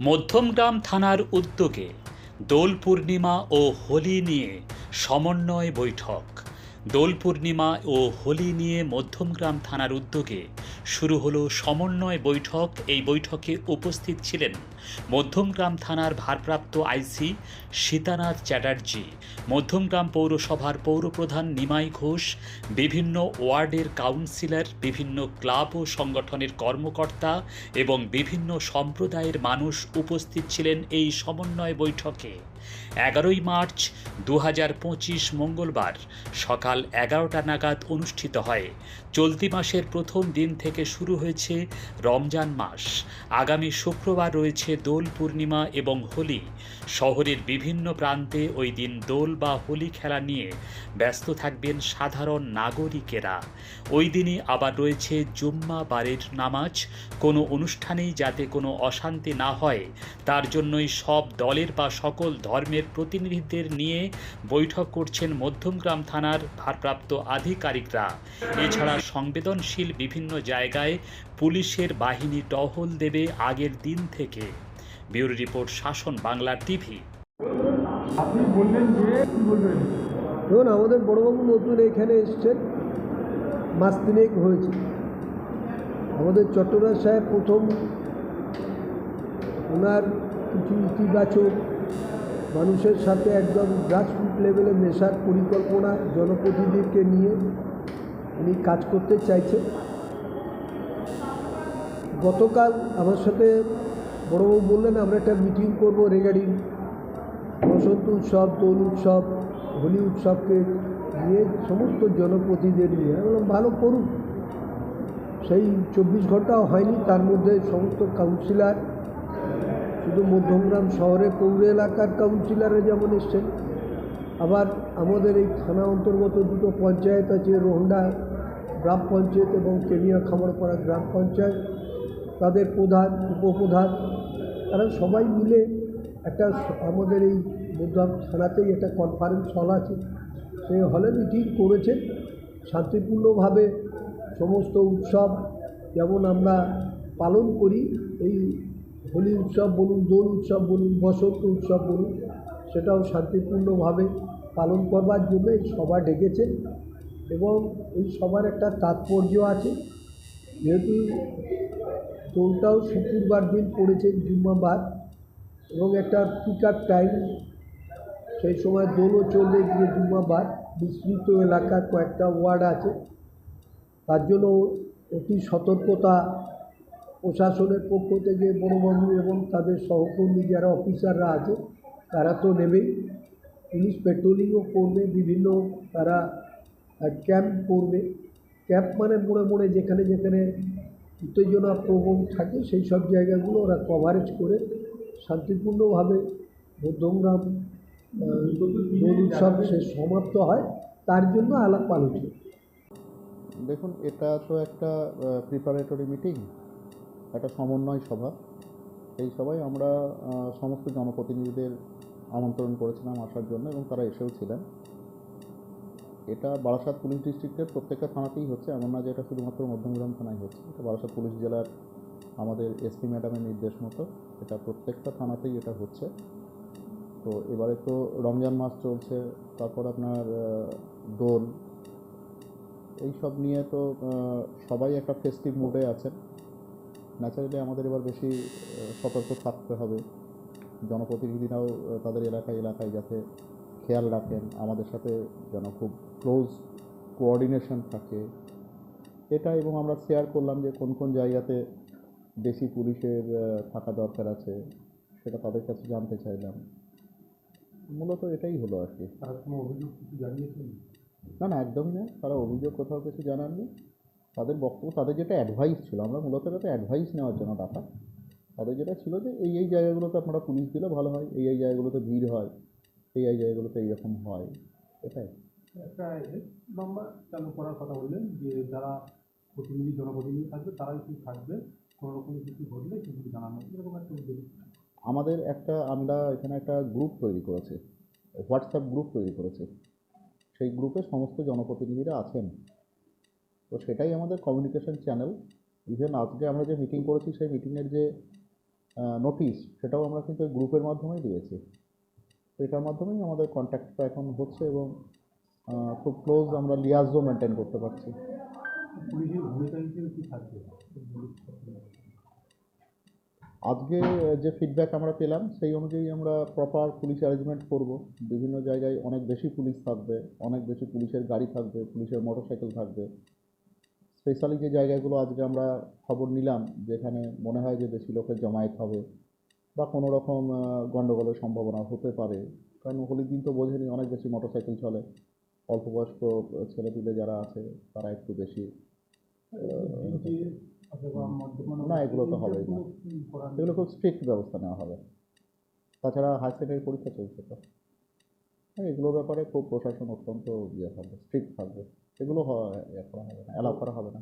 মধ্যমগ্রাম থানার উদ্যোগে দোল পূর্ণিমা ও হোলি নিয়ে সমন্বয় বৈঠক। দোল পূর্ণিমা ও হোলি নিয়ে মধ্যমগ্রাম থানার উদ্যোগে শুরু হলো সমন্বয় বৈঠক। এই বৈঠকে উপস্থিত ছিলেন মধ্যমগ্রাম থানার ভারপ্রাপ্ত আইসি সীতানাথ চ্যাটার্জি, মধ্যমগ্রাম পৌরসভার পৌরপ্রধান নিমাই ঘোষ, বিভিন্ন ওয়ার্ডের কাউন্সিলর, বিভিন্ন ক্লাব ও সংগঠনের কর্মকর্তা এবং বিভিন্ন সম্প্রদায়ের মানুষ উপস্থিত ছিলেন এই সমন্বয় বৈঠকে। এগারোই মার্চ দু মঙ্গলবার সকাল এগারোটা নাগাদ অনুষ্ঠিত হয়। চলতি মাসের প্রথম দিন থেকে শুরু হয়েছে রমজান মাস। আগামী শুক্রবার রয়েছে দোল পূর্ণিমা এবং হোলি। শহরের বিভিন্ন প্রান্তে ওই দিন দোল বা হোলি খেলা নিয়ে ব্যস্ত থাকবেন সাধারণ নাগরিকেরা। ওই দিনই আবার রয়েছে জুম্মা বারের নামাজ। কোনো অনুষ্ঠানেই যাতে কোনো অশান্তি না হয়, তার জন্যই সব দলের বা সকল ধর্মের প্রতিনিধিদের নিয়ে বৈঠক করছেন মধ্যমগ্রাম থানার ভারপ্রাপ্ত আধিকারিকরা। এছাড়া সংবেদনশীল বিভিন্ন জায়গায় পুলিশের বাহিনী টহল দেবে আগের দিন থেকে। ব্যুরো রিপোর্ট শাসন বাংলা টিভি। আপনি বললেন যে বলবেন? দেখুন আমাদের বড়বাবু নতুন এখানে এসছেন। মাস তিনেক হয়েছে। আমাদের চট্টগ্রাম সাহেব প্রথম ওনার কিছু ইতিবাচক মানুষের সাথে একদম গ্রাসরুট লেভেলে মেশার পরিকল্পনা জনপ্রতিনিধিকে নিয়ে উনি কাজ করতে চাইছে গতকাল আমার সাথে বড়বাবু বললেন, আমরা একটা মিটিং করব রেগার্ডিং বসন্ত উৎসব, দোল উৎসব, হোলি উৎসবকে নিয়ে সমস্ত জনপ্রতিনিধিদের নিয়ে। আমি বললাম, ভালো করুন। সেই চব্বিশ ঘন্টাও হয়নি, তার মধ্যে সমস্ত কাউন্সিলর মধ্যমগ্রাম শহরে পৌর এলাকার কাউন্সিলররা যেমন এসছেন, আবার আমাদের এই থানা অন্তর্গত দুটো পঞ্চায়েত আছে, রোহন্ডা গ্রাম পঞ্চায়েত এবং কেনিয়া খামারপাড়া গ্রাম পঞ্চায়েত। তাদের প্রধান, উপপ্রধান, তারা সবাই মিলে একটা আমাদের এই মধ্যম থানাতেই একটা কনফারেন্স হল আছে। সেই হলে মিটিং করেছে। শান্তিপূর্ণভাবে সমস্ত উৎসব যেমন আমরা পালন করি, এই হোলি উৎসব বলুন, দোল উৎসব বলুন, বসন্ত উৎসব বলুন, সেটাও শান্তিপূর্ণভাবে পালন করবার জন্য এই সভা ডেকেছেন এবং এই সবার একটা তাৎপর্য আছে। যেহেতু দোলটাও শুক্রবার দিন পড়েছে, জুম্মাবার, এবং একটা পিক আপ টাইম সেই সময় দোলও চলবে গিয়ে জুম্মাবার, বিস্তৃত এলাকা কয়েকটা ওয়ার্ড আছে। তার জন্য অতি সতর্কতা প্রশাসনের পক্ষ থেকে বড়বাবু এবং তাদের সহকর্মী যারা অফিসাররা আছে, তারা তো নেবেই পুলিশ পেট্রোলিংও করবে, বিভিন্ন তারা ক্যাম্প করবে। ক্যাম্প মানে মোড়ে মোড়ে যেখানে যেখানে উত্তেজনা প্রবণ থাকে, সেই সব জায়গাগুলো ওরা কভারেজ করে শান্তিপূর্ণভাবে মধ্যমগ্রাম দোল উৎসব সমাপ্ত হয়। তার জন্য আলাপ আলোচনা। দেখুন, এটা তো একটা প্রিপারেটরি মিটিং একটা সমন্বয় সভা। এই সভায় আমরা সমস্ত জনপ্রতিনিধিদের আমন্ত্রণ করেছিলাম আসার জন্য এবং তারা এসেও ছিলেন। এটা বারাসাত পুলিশ ডিস্ট্রিক্টের প্রত্যেকটা থানাতেই হচ্ছে, এমন না যে এটা শুধুমাত্র মধ্যমগ্রাম থানায় হচ্ছে। এটা বারাসাত পুলিশ জেলার আমাদের এসপি ম্যাডামের নির্দেশ মতো এটা প্রত্যেকটা থানাতেই এটা হচ্ছে। তো এবারে তো রমজান মাস চলছে, তারপর আপনার দোল। এই সব নিয়ে তো সবাই একটা ফেস্টিভ মুডে আছেন। ন্যাচারালি আমাদের এবার বেশি সতর্ক থাকতে হবে। জনপ্রতিনিধিরাও তাদের এলাকায় এলাকায় যাতে খেয়াল রাখেন। আমাদের সাথে যেন খুব ক্লোজ কোঅর্ডিনেশন থাকে। এটা এবং আমরা শেয়ার করলাম যে কোন কোন জায়গাতে বেশি পুলিশের থাকা দরকার আছে সেটা তাদের কাছে জানতে চাইলাম। মূলত এটাই হলো আর কি। তারা কোনো অভিযোগ কিছু জানিয়েছেন? না না একদমই না। তারা অভিযোগ কোথাও কিছু জানাননি। তাদের বক্তব্য তাদের যেটা অ্যাডভাইস ছিল আমরা মূলত এটা অ্যাডভাইস নেওয়ার জন্য ডাকা তাদের যেটা ছিল যে এই এই জায়গাগুলোতে আপনারা পুলিশ দিলে ভালো হয় এই এই জায়গাগুলোতে ভিড় হয় এই এই জায়গাগুলোতে এইরকম হয় এটাই। একটা নাম্বার চালু করার কথা বললেন যে যারা প্রতিনিধি জনপ্রতিনিধি থাকবে তারাই কি থাকবে কোনো রকম কিছু ঘটলে সেগুলি জানানো এরকম একটা উদ্যোগ। আমাদের একটা আমরা এখানে একটা গ্রুপ তৈরি করেছি হোয়াটসঅ্যাপ গ্রুপ তৈরি করেছি। সেই গ্রুপে সমস্ত জনপ্রতিনিধিরা আছেন। তো সেটাই আমাদের কমিউনিকেশন চ্যানেল ইভেন আজকে আমরা যে মিটিং করেছি, সেই মিটিংয়ের যে নোটিশ সেটাও আমরা কিন্তু গ্রুপের মাধ্যমেই দিয়েছি। তো এটার মাধ্যমেই আমাদের কন্ট্যাক্টটা এখন হচ্ছে এবং খুব ক্লোজ আমরা লিয়াজও মেনটেন করতে পারছি। আজকে যে ফিডব্যাক আমরা পেলাম, সেই অনুযায়ী আমরা প্রপার পুলিশ অ্যারেঞ্জমেন্ট করব। বিভিন্ন জায়গায় অনেক বেশি পুলিশ থাকবে, অনেক বেশি পুলিশের গাড়ি থাকবে পুলিশের মোটরসাইকেল থাকবে। স্পেশালি যে জায়গাগুলো আজকে আমরা খবর নিলাম যেখানে মনে হয় যে বেশি লোকের জমায়েত হবে বা কোনো রকম গণ্ডগোলের সম্ভাবনা হতে পারে। কারণ হোলির দিন তো বোঝেনি অনেক বেশি মোটরসাইকেল চলে। অল্প বয়স্ক ছেলেপিলে যারা আছে তারা একটু বেশি না, এগুলো তো হবেই না। এগুলো খুব স্ট্রিক্ট ব্যবস্থা নেওয়া হবে। তাছাড়া হাই সেকেন্ডারি পরীক্ষা চলছে তো। এগুলোর ব্যাপারে খুব প্রশাসন অত্যন্ত ইয়ে থাকবে স্ট্রিক্ট থাকবে। হয় ইয়ে করা হবে না অ্যালাউ করা হবে না।